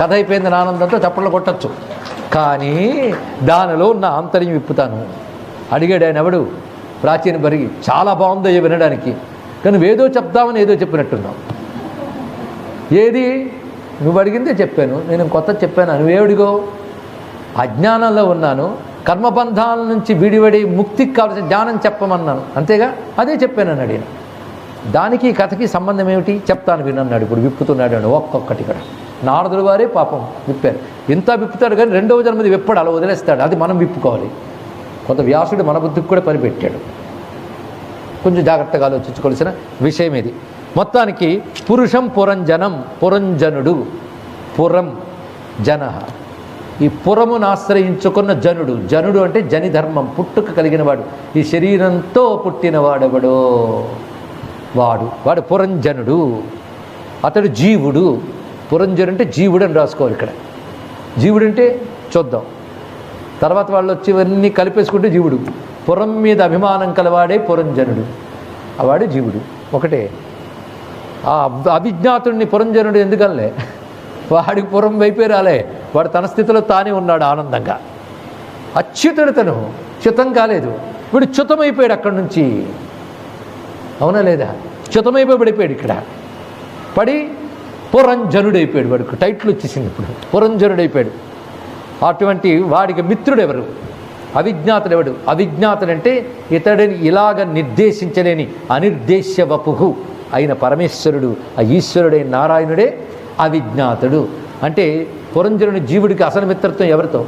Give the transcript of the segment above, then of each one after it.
కథ అయిపోయింది ఆనందంతో చప్పట్లు కొట్టచ్చు. కానీ దానిలో ఉన్న ఆంతర్యం విప్పుతాను. అడిగాడు ఆయన ఎవడు? ప్రాచీన బరిగి చాలా బాగుందయ్య వినడానికి. కానీ ఏదో చెప్తామని ఏదో చెప్పినట్టున్నావు. ఏది? నువ్వు అడిగిందే చెప్పాను. నేను కొత్త చెప్పాను. నువ్వేడిగో అజ్ఞానంలో ఉన్నాను. కర్మబంధాల నుంచి విడివడి ముక్తికి కావాల్సిన జ్ఞానం చెప్పమన్నాను. అంతేగా? అదే చెప్పానని అని అడిగిన. దానికి ఈ కథకి సంబంధం ఏమిటి? చెప్తాను వినన్నాడు ఇప్పుడు విప్పుతున్నాడు అని ఒక్కొక్కటి ఇక్కడ నారదుడు వారే పాపం విప్పారు. ఇంత విప్పుతాడు కానీ రెండవ జన్మది విప్పడు అలా వదిలేస్తాడు. అది మనం విప్పుకోవాలి. కొంత వ్యాసుడు మన బుద్ధికి కూడా పనిపెట్టాడు. కొంచెం జాగ్రత్తగా ఆలోచించుకోవాల్సిన విషయం ఇది. మొత్తానికి పురుషం పురంజనం పురంజనుడు. పురం జన. ఈ పురమును ఆశ్రయించుకున్న జనుడు. జనుడు అంటే జని ధర్మం పుట్టుక కలిగిన వాడు ఈ శరీరంతో పుట్టినవాడెవడో? వాడు. వాడు పురంజనుడు. అతడు జీవుడు. పురంజరు అంటే జీవుడు అని రాసుకోవాలి ఇక్కడ. జీవుడు అంటే చూద్దాం. తర్వాత వాళ్ళు వచ్చేవన్నీ కలిపేసుకుంటే జీవుడు. పురం మీద అభిమానం కలవాడే పురంజనుడు. అవాడే జీవుడు. ఒకటే. ఆ అబ్- అభిజ్ఞాతుడిని పురంజనుడు ఎందుకనలే? వాడికి పురం వైపే రాలే. వాడు తన స్థితిలో తానే ఉన్నాడు ఆనందంగా. అచ్యుతుడు తను. చ్యుతం కాలేదు. వీడు చ్యుతమైపోయాడు అక్కడి నుంచి. అవునా లేదా? చ్యుతమైపోయి పడిపోయాడు ఇక్కడ. పడి పురంజనుడైపోయాడు వాడికి. టైటిల్ వచ్చేసింది ఇప్పుడు. పురంజనుడైపోయాడు. అటువంటి వాడికి మిత్రుడు ఎవరు అవిజ్ఞాతుడు ఎవడు అవిజ్ఞాతుడంటే ఇతడిని ఇలాగ నిర్దేశించలేని అనిర్దేశ్య వపుహు అయిన పరమేశ్వరుడు ఆ ఈశ్వరుడైన నారాయణుడే అవిజ్ఞాతుడు. అంటే పురంజనుని జీవుడికి అసలు మిత్రత్వం ఎవరితో?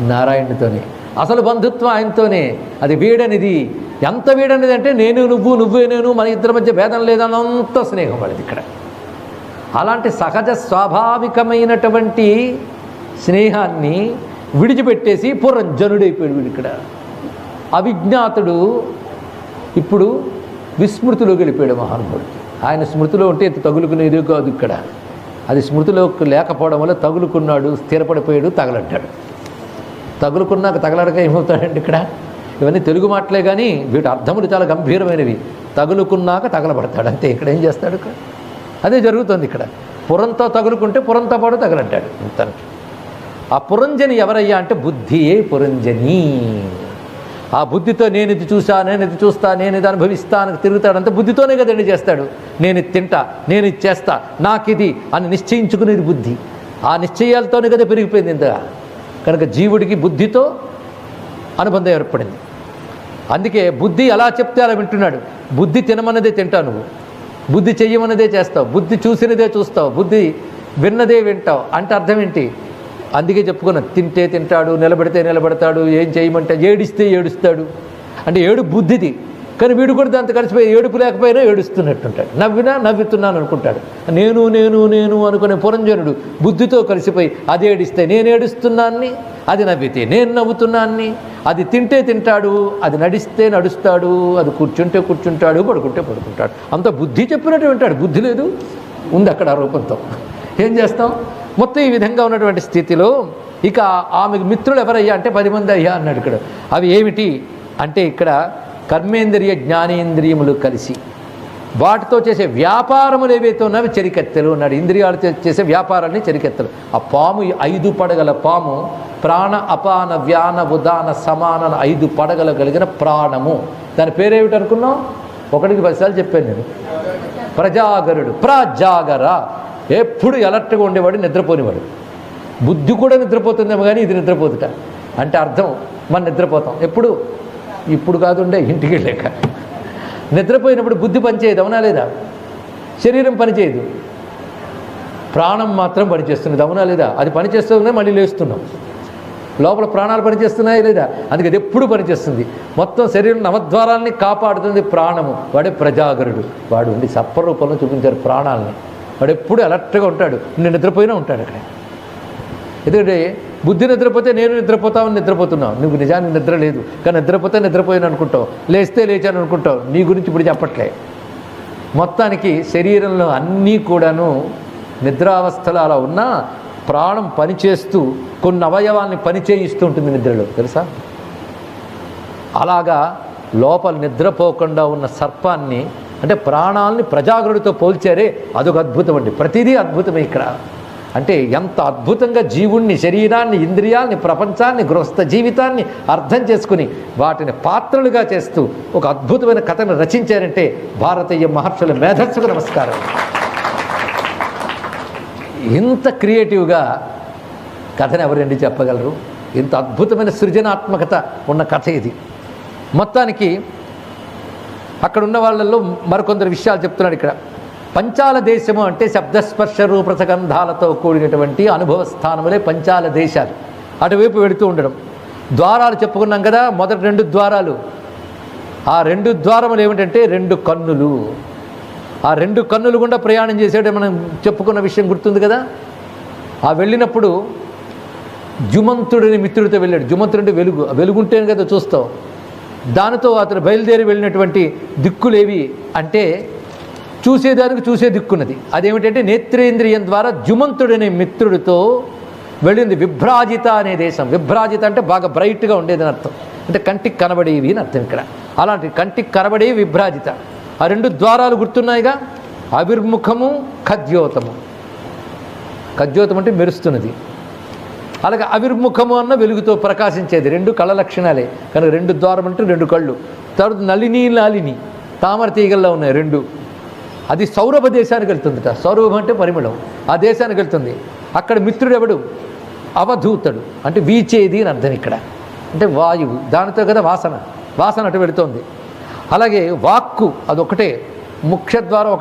నారాయణుడితోనే. అసలు బంధుత్వం ఆయనతోనే. అది వీడనిది. ఎంత వీడనిది అంటే నేను నువ్వు నువ్వే నేను మన ఇద్దరి మధ్య భేదం లేదన్నంత స్నేహం వాళ్ళది ఇక్కడ. అలాంటి సహజ స్వాభావికమైనటువంటి స్నేహాన్ని విడిచిపెట్టేసి పురంజనుడైపోయాడు వీడు ఇక్కడ. అవిజ్ఞాతుడు ఇప్పుడు విస్మృతిలోకి వెళ్ళిపోయాడు మహానుభావుడు. ఆయన స్మృతిలో ఉంటే ఇంత తగులుకునేది కాదు ఇక్కడ. అది స్మృతిలోకి లేకపోవడం వల్ల తగులుకున్నాడు స్థిరపడిపోయాడు తగలడ్డాడు తగులుకున్నాక తగలడక ఏమవుతాడండి ఇక్కడ? ఇవన్నీ తెలుగు మాటలే కానీ వీటి అర్థములు చాలా గంభీరమైనవి. తగులుకున్నాక తగలబడతాడు. అంతే ఇక్కడ ఏం చేస్తాడు అదే జరుగుతుంది ఇక్కడ. పురంతో తగులుకుంటే పురంతో పాటు తగలంటాడు తనకి. ఆ పురంజని ఎవరయ్యా అంటే బుద్ధియే పురంజని. ఆ బుద్ధితో నేను ఇది చూసా నేను ఇది చూస్తా నేను ఇది అనుభవిస్తా అని తిరుగుతాడంటే బుద్ధితోనే కదండి చేస్తాడు. నేను ఇది తింటా నేను ఇది చేస్తా నాకు ఇది అని నిశ్చయించుకునేది బుద్ధి. ఆ నిశ్చయాలతోనే కదా పెరిగిపోయింది ఇంతగా. కనుక జీవుడికి బుద్ధితో అనుబంధం ఏర్పడింది. అందుకే బుద్ధి ఎలా చెప్తే అలా వింటున్నాడు. బుద్ధి తినమన్నదే తింటావు నువ్వు. బుద్ధి చెయ్యమన్నదే చేస్తావు. బుద్ధి చూసినదే చూస్తావు. బుద్ధి విన్నదే వింటావు. అంటే అర్థం ఏంటి? అందుకే చెప్పుకున్నా తింటే తింటాడు నిలబడితే నిలబడతాడు ఏం చేయమంటే ఏడిస్తే ఏడుస్తాడు. అంటే ఏడు బుద్ధిది. కానీ వీడు కూడా దాంతో కలిసిపోయి ఏడుపు లేకపోయినా ఏడుస్తున్నట్టుంటాడు. నవ్వినా నవ్వుతున్నాను అనుకుంటాడు. నేను నేను నేను అనుకునే పురంజనుడు బుద్ధితో కలిసిపోయి అది ఏడిస్తే నేను ఏడుస్తున్నాన్ని అది నవ్వితే నేను నవ్వుతున్నాన్ని అది తింటే తింటాడు అది నడిస్తే నడుస్తాడు అది కూర్చుంటే కూర్చుంటాడు పడుకుంటే పడుకుంటాడు. అంత బుద్ధి చెప్పినట్టు వింటాడు. బుద్ధి లేదు. ఉంది అక్కడ ఆ రూపంతో. ఏం చేస్తాం? మొత్తం ఈ విధంగా ఉన్నటువంటి స్థితిలో ఇక ఆమెకు మిత్రులు ఎవరయ్యా అంటే పది మంది అయ్యా అన్నాడు ఇక్కడ. అవి ఏమిటి? అంటే ఇక్కడ కర్మేంద్రియ జ్ఞానేంద్రియములు కలిసి వాటితో చేసే వ్యాపారములు ఏవైతే ఉన్నాయో చెరికెత్తలు అన్నాడు ఇంద్రియాలతో చేసే వ్యాపారాన్ని చెరికెత్తలు. ఆ పాము ఐదు పడగల పాము ప్రాణ అపాన వ్యాన ఉదాన సమాన ఐదు పడగల కలిగిన ప్రాణము. దాని పేరేమిటి అనుకున్నాం ఒకటికి పదిసార్లు చెప్పాను నేను. ప్రజాగరుడు ప్రజాగర. ఎప్పుడు ఎలర్ట్గా ఉండేవాడు నిద్రపోనివాడు. బుద్ధి కూడా నిద్రపోతుందేమో కానీ ఇది నిద్రపోతుట అంటే అర్థం మనం నిద్రపోతాం. ఎప్పుడు? ఇప్పుడు కాదుండే ఇంటికి వెళ్ళాక. నిద్రపోయినప్పుడు బుద్ధి పనిచేయదు అవునా లేదా? శరీరం పనిచేయదు ప్రాణం మాత్రం పనిచేస్తున్నది అవునా లేదా? అది పనిచేస్తుందే మళ్ళీ లేస్తున్నాం. లోపల ప్రాణాలు పనిచేస్తున్నాయా లేదా? అందుకే అది ఎప్పుడు పనిచేస్తుంది మొత్తం శరీరం నవద్వారాల్ని కాపాడుతుంది ప్రాణము. వాడే ప్రజాగరుడు. వాడు ఉండి సప్పరూపంలో చూపించారు ప్రాణాలని. వాడు ఎప్పుడు అలర్ట్గా ఉంటాడు. నేను నిద్రపోయినా ఉంటాడు అక్కడ. ఎందుకంటే బుద్ధి నిద్రపోతే నేను నిద్రపోతామని నిద్రపోతున్నావు. నువ్వు నిజానికి నిద్ర లేదు. కానీ నిద్రపోతే నిద్రపోయాను అనుకుంటావు. లేస్తే లేచాను అనుకుంటావు. నీ గురించి ఇప్పుడు చెప్పట్లే. మొత్తానికి శరీరంలో అన్నీ కూడాను నిద్రావస్థలు అలా ఉన్నా ప్రాణం పనిచేస్తూ కొన్ని అవయవాల్ని పనిచేయిస్తూ ఉంటుంది నిద్రలో. తెలుసా? అలాగా లోపల నిద్రపోకుండా ఉన్న సర్పాన్ని అంటే ప్రాణాలని ప్రజాగరుడితో పోల్చారే. అదొక అద్భుతం అండి. ప్రతిదీ అద్భుతమే ఇక్కడ. అంటే ఎంత అద్భుతంగా జీవుణ్ణి శరీరాన్ని ఇంద్రియాల్ని ప్రపంచాన్ని గృహస్థ జీవితాన్ని అర్థం చేసుకుని వాటిని పాత్రలుగా చేస్తూ ఒక అద్భుతమైన కథను రచించారంటే భారతీయ మహర్షుల మేధస్సుకు నమస్కారం. ఇంత క్రియేటివ్గా కథను ఎవరండి చెప్పగలరు? ఇంత అద్భుతమైన సృజనాత్మకత ఉన్న కథ ఇది. మొత్తానికి అక్కడ ఉన్న వాళ్ళల్లో మరికొందరు విషయాలు చెప్తున్నాడు ఇక్కడ. పంచాల దేశము అంటే శబ్దస్పర్శ రూపసగంధాలతో కూడినటువంటి అనుభవ స్థానములే పంచాల దేశాలు అటువైపు వెళుతూ ఉండడం. ద్వారాలు చెప్పుకున్నాం కదా మొదటి రెండు ద్వారాలు. ఆ రెండు ద్వారములు ఏమిటంటే రెండు కన్నులు. ఆ రెండు కన్నులు గుండా ప్రయాణం చేసేట మనం చెప్పుకున్న విషయం గుర్తుంది కదా? ఆ వెళ్ళినప్పుడు జుమంతుడిని మిత్రుడితో వెళ్ళాడు. జుమంతుడు అంటే వెలుగు. వెలుగుంటేనే కదా చూస్తావు దానితో అతను బయలుదేరి వెళ్ళినటువంటి దిక్కులేవి అంటే చూసేదానికి చూసే దిక్కున్నది. అదేమిటంటే నేత్రేంద్రియం ద్వారా జుమంతుడనే మిత్రుడితో వెళ్ళింది విభ్రాజిత అనే దేశం. విభ్రాజిత అంటే బాగా బ్రైట్గా ఉండేదని అర్థం. అంటే కంటికి కనబడేవి అని అర్థం ఇక్కడ. అలాంటి కంటికి కనబడేవి విభ్రాజిత. ఆ రెండు ద్వారాలు గుర్తున్నాయిగా? అవిర్ముఖము ఖద్యోతము. ఖద్యోతం అంటే మెరుస్తున్నది. అలాగే అవిర్ముఖము అన్న వెలుగుతో ప్రకాశించేది. రెండు కళ్ళ లక్షణాలే. కనుక రెండు ద్వారం అంటే రెండు కళ్ళు. తర్వాత నలిని లాలిని. తామర తీగల్లో ఉన్నాయి రెండు. అది సౌరభ దేశానికి వెళ్తుందిట. సౌరభం అంటే పరిమళం. ఆ దేశానికి వెళ్తుంది. అక్కడ మిత్రుడు ఎవడు అవధూతడు. అంటే వీచేది అని అర్థం ఇక్కడ. అంటే వాయువు. దానితో కదా వాసన. వాసన అటు వెళుతోంది. అలాగే వాక్కు అదొకటే ముఖ్యద్వారం